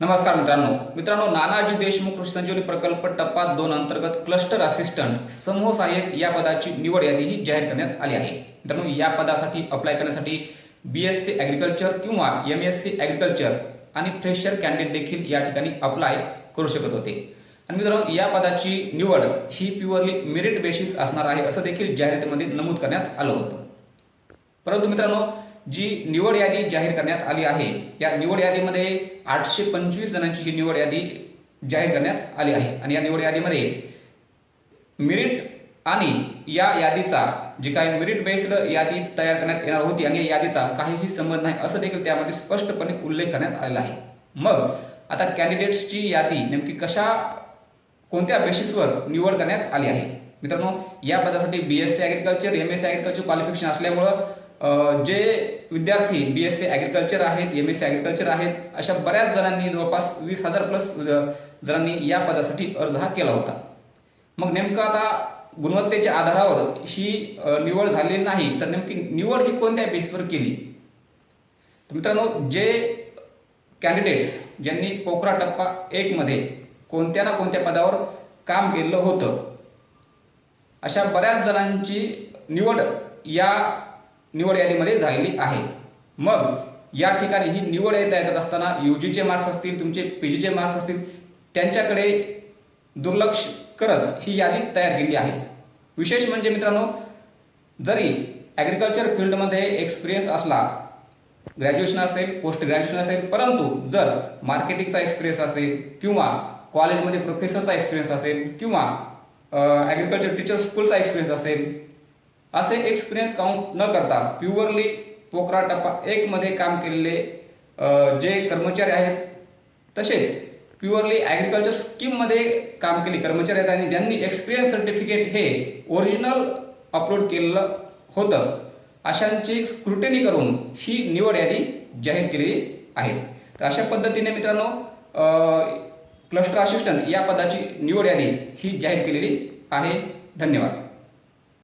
नमस्कार मित्रांनो. मित्रांनो नानाजी देशमुख कृषी संजीवनी प्रकल्प टप्पा दोन अंतर्गत क्लस्टर असिस्टंट समूह सहाय्यक या पदाची निवड यादी ही जाहीर करण्यात आली आहे. मित्रांनो या पदासाठी अप्लाय करण्यासाठी बी एस सी ॲग्रिकल्चर किंवा एम एस सी ॲग्रिकल्चर आणि फ्रेशर कॅन्डिडेट देखील या ठिकाणी अप्लाय करू शकत होते. आणि मित्रांनो या पदाची निवड ही प्युअरली मेरिट बेसिस असणार आहे असं देखील जाहिरातीमध्ये नमूद करण्यात आलं होतं. परंतु मित्रांनो जी निवड यादी जाहीर करण्यात आली आहे या निवड यादीमध्ये आठशे पंचवीस जणांची ही निवड यादी जाहीर करण्यात आली आहे. आणि या निवड यादीमध्ये मेरिट आणि या यादीचा जी काही मेरिट बेस्ड यादी तयार करण्यात येणार होती आणि या यादीचा काहीही संबंध नाही असं देखील त्यामध्ये स्पष्टपणे उल्लेख करण्यात आलेला आहे. मग आता कॅन्डिडेट्सची यादी नेमकी कशा कोणत्या बेसिसवर निवड करण्यात आली आहे? मित्रांनो या पदासाठी B S C agriculture M S C agriculture qualification असल्यामुळं जे विद्यार्थी बी एस सी ॲग्रिकल्चर आहेत एम एस सी ॲग्रिकल्चर आहेत अशा बऱ्याच जणांनी जवळपास वीस हजार प्लस जणांनी या पदासाठी अर्ज हा केला होता. मग नेमकं आता गुणवत्तेच्या आधारावर ही निवड झालेली नाही तर नेमकी निवड ही कोणत्या बेसवर केली? तर मित्रांनो जे कॅन्डिडेट्स ज्यांनी पोखरा टप्पा एकमध्ये कोणत्या ना कोणत्या पदावर काम केलेलं होतं अशा बऱ्याच जणांची निवड या निवड यादीमध्ये झालेली आहे. मग या ठिकाणी ही निवड यादी तयार करत असताना यूजीचे मार्क्स असतील तुमचे पी जीचे मार्क्स असतील त्यांच्याकडे दुर्लक्ष करत ही यादी तयार केली आहे. विशेष म्हणजे मित्रांनो जरी ॲग्रिकल्चर फील्डमध्ये एक्सपिरियन्स असला ग्रॅज्युएशन असेल पोस्ट ग्रॅज्युएशन असेल परंतु जर मार्केटिंगचा एक्सपिरियन्स असेल किंवा कॉलेजमध्ये प्रोफेसरचा एक्सपिरियन्स असेल किंवा ॲग्रिकल्चर टीचर स्कूलचा एक्सपिरियन्स असेल असे एक्सपिरियन्स काउंट न करता प्युअरली पोकरा टप्पा एकमध्ये काम केलेले जे कर्मचारी आहेत तसेच प्युअरली ॲग्रिकल्चर स्कीममध्ये काम केले कर्मचारी आहेत आणि ज्यांनी एक्सपिरियन्स सर्टिफिकेट हे ओरिजिनल अपलोड केलेलं होतं अशांची स्क्रुटनी करून ही निवड यादी जाहीर केलेली आहे. तर अशा पद्धतीने मित्रांनो क्लस्टर असिस्टंट या पदाची निवड यादी ही जाहीर केलेली आहे. धन्यवाद.